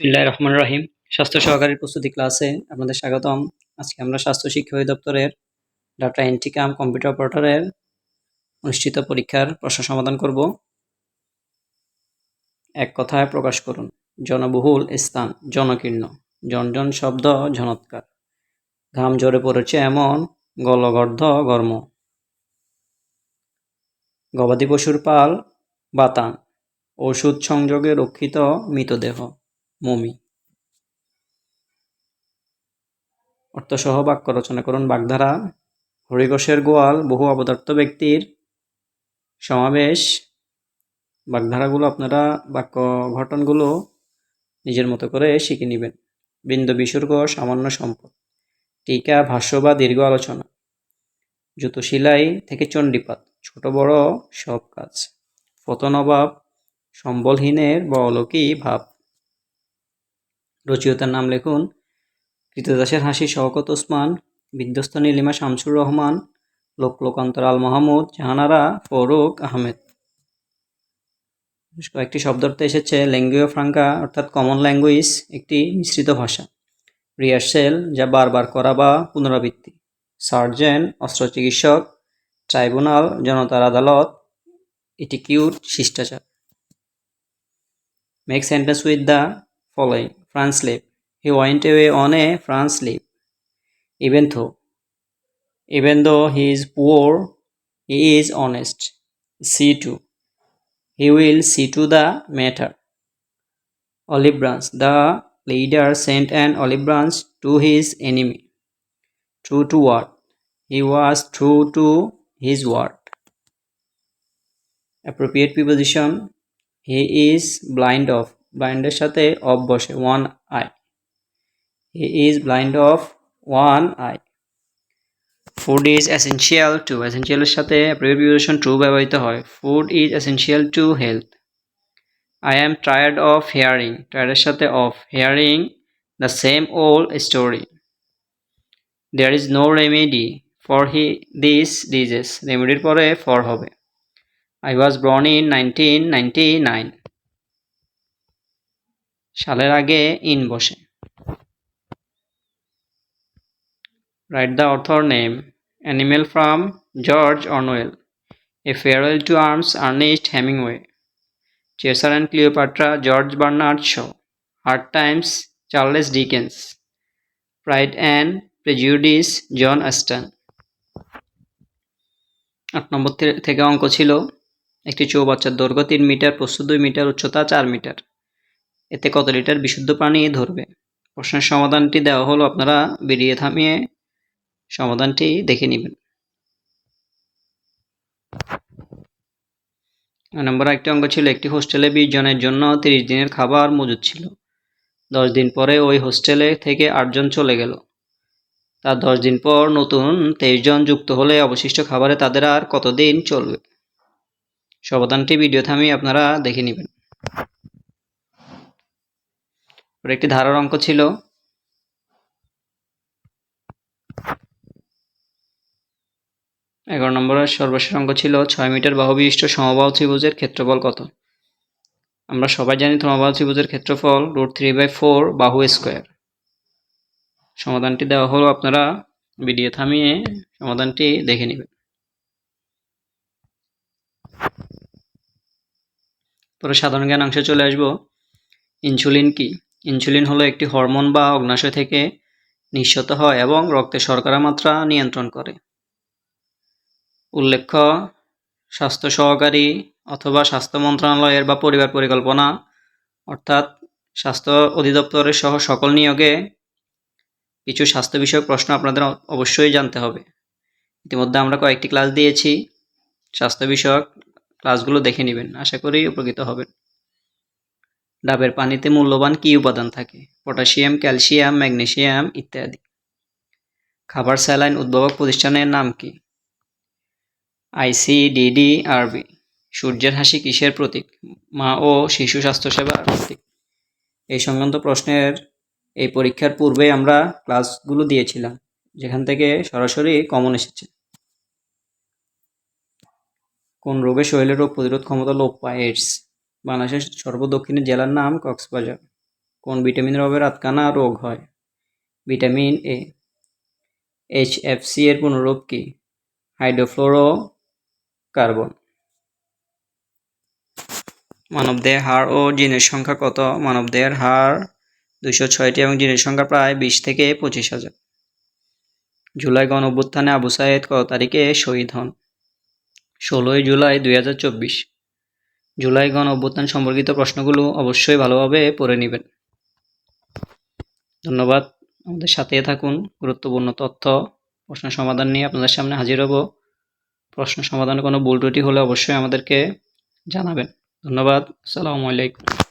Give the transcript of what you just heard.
বিসমিল্লাহির রহমান রহিম। স্বাস্থ্য সহকারী প্রস্তুতি ক্লাসে আপনাদের স্বাগতম। আজকে আমরা স্বাস্থ্য শিক্ষা অধিদপ্তরের ডাটা এন্ট্রি কাম কম্পিউটার অপারেটরের অনুষ্ঠিত পরীক্ষার প্রশ্ন সমাধান করব। এক কথায় প্রকাশ করুন। জনবহুল স্থান, জনকীর্ণ। জনজন শব্দ ঝনৎকার ঘাম ঝরে পড়েছে এমন গলগর্ধ গর্ম। গবাদি পশুর পাল, বাতান। ওষুধ সংযোগে রক্ষিত মৃতদেহ। মমি। অর্থসহ বাক্য রচনা করুন বাগধারা। হরিঘোষের গোয়াল, বহু অবদার্থ ব্যক্তির সমাবেশ। বাগধারাগুলো আপনারা বাক্য ঘটনগুলো নিজের মতো করে শিখে নেবেন। বিন্দু বিসর্গ, সামান্য সম্পদ। টিকা, ভাষ্য বা দীর্ঘ আলোচনা। জুতো সেলাই থেকে চণ্ডীপাত ছোট বড় সব কাজ। ফতনবাব, সম্বলহীনের বা বলকি ভাব। রচয়িতার নাম লিখুন, কৃতদাসের হাসি শওকত ওসমান বিধ্বস্ত নীলিমা শামসুর রহমান, লোক লোকান্তর আল মাহমুদ, জাহানারা ফরুক আহমেদ। কয়েকটি শব্দার্থ এসেছে ল্যাঙ্গুয়ে ফ্রাঙ্কা অর্থাৎ কমন ল্যাঙ্গুয়েজ একটি মিশ্রিত ভাষা। রিহার্সেল যা বারবার করা বা পুনরাবৃত্তি। সার্জেন অস্ত্র চিকিৎসক ট্রাইব্যুনাল জনতার আদালত। ইটিকিউট শিষ্টাচার। Make sentence with the following France leave. He went away on a France leave. Even though, even though he is poor, he is honest. See to. He will see to the matter. Olive branch. The leader sent an olive branch to his enemy. True to what? He was true to his word. Appropriate preposition. He is blind of. ব্লাইন্ডের সাথে of বসে one eye he is blind of one eye food is essential to এসেন্সিয়ালের সাথে preposition to ব্যবহৃত হয়। Food is essential to health I am tired of hearing টায়ার্ডের সাথে of hearing the same old story there is no remedy for he this disease রেমেডির পরে for হবে। I was born in nineteen ninety nine সালের আগে in বসে। Write the author name animal farm George অর্নোয়েল a farewell to arms Ernest Hemingway Caesar and Cleopatra George Bernard Shaw hard times Charles Dickens pride and prejudice John Austen আট নম্বর থেকে অঙ্ক ছিল, একটি চৌবাচ্চার দৈর্ঘ্য তিন মিটার, প্রস্থ দুই মিটার, উচ্চতা চার মিটার। এতে কত লিটার বিশুদ্ধ পানি ধরবে? প্রশ্নের সমাধানটি দেওয়া হলো, আপনারা বেরিয়ে থামিয়ে সমাধানটি দেখে নেবেন। নম্বর একটি অঙ্ক ছিল, একটি হোস্টেলে বিশ জনের জন্য তিরিশ দিনের খাবার মজুদ ছিল। দশ দিন পরে ওই হোস্টেলে থেকে আটজন চলে গেল। তার দশ দিন পর নতুন তেইশ জন যুক্ত হলে অবশিষ্ট খাবারে তাদের আর কতদিন চলবে? সমাধানটি ভিডিও থামিয়ে আপনারা দেখে নেবেন। ওর একটি ধারার অঙ্ক ছিল। এগারো নম্বরের সর্বশেষ অঙ্ক ছিল, ছয় মিটার বাহু বিশিষ্ট সমবাহু ত্রিভুজের ক্ষেত্রফল কত? আমরা সবাই জানি সমবাহু ত্রিভুজের ক্ষেত্রফল রুট থ্রি বাই ফোর বাহু স্কোয়ার। সমাধানটি দেওয়া হলো আপনারা ভিডিও থামিয়ে সমাধানটি দেখে নেবেন। পরে সাধারণ জ্ঞান অংশে চলে আসব। ইনসুলিন কি? ইনসুলিন হলো একটি হরমোন বা অগ্নাশয় থেকে নিঃসত হয় এবং রক্তে শর্করা মাত্রা নিয়ন্ত্রণ করে। উল্লেখ্য, স্বাস্থ্য সহকারী অথবা স্বাস্থ্য মন্ত্রণালয়ের বা পরিবার পরিকল্পনা, অর্থাৎ স্বাস্থ্য অধিদপ্তরের সহ সকল নিয়োগে কিছু স্বাস্থ্য বিষয়ক প্রশ্ন আপনাদের অবশ্যই জানতে হবে। ইতিমধ্যে আমরা কয়েকটি ক্লাস দিয়েছি। স্বাস্থ্য বিষয়ক ক্লাসগুলো দেখে নেবেন। আশা করি উপকৃত হবেন। ডাবের পানিতে মূল্যবান কী উপাদান থাকে? পটাশিয়াম, ক্যালসিয়াম ম্যাগনেশিয়াম ইত্যাদি। খাবার স্যালাইন উদ্ভাবক প্রতিষ্ঠানের নাম কি? আইসিডিডি আরবি সূর্যের হাসি কিসের প্রতীক? মা ও শিশু স্বাস্থ্যসেবার প্রতীক। এই সংক্রান্ত প্রশ্নের এই পরীক্ষার পূর্বে আমরা ক্লাসগুলো দিয়েছিলাম, যেখান থেকে সরাসরি কমন এসেছে। কোন রোগে শরীরের রোগ প্রতিরোধ ক্ষমতা লোপ পায় এইডস বাংলাদেশের সর্বদক্ষিণের জেলার নাম কক্সবাজার। কোন ভিটামিনের অভাবে রাতকানা রোগ হয়? Vitamin A, H F C এর পুনরূপ কি? হাইড্রোফ্লোরো কার্বন মানবদেহের হাড় ও জিনের সংখ্যা কত? মানবদেহের হাড় দুইশো ছয়টি এবং জিনের সংখ্যা প্রায় বিশ থেকে পঁচিশ হাজার। জুলাই গণ অভ্যুত্থানে আবু সাইদ কত তারিখে শহীদ হন? ষোলোই জুলাই দুই হাজার চব্বিশ। জুলাই গণ অভ্যুত্থান সম্পর্কিত প্রশ্নগুলো অবশ্যই ভালোভাবে পড়ে নেবেন। ধন্যবাদ। আমাদের সাথে থাকুন। গুরুত্বপূর্ণ তথ্য, প্রশ্ন সমাধান নিয়ে আপনাদের সামনে হাজির হব। প্রশ্ন সমাধানে কোনো ভুল ত্রুটি হলে অবশ্যই আমাদেরকে জানাবেন। ধন্যবাদ। আসসালামু আলাইকুম।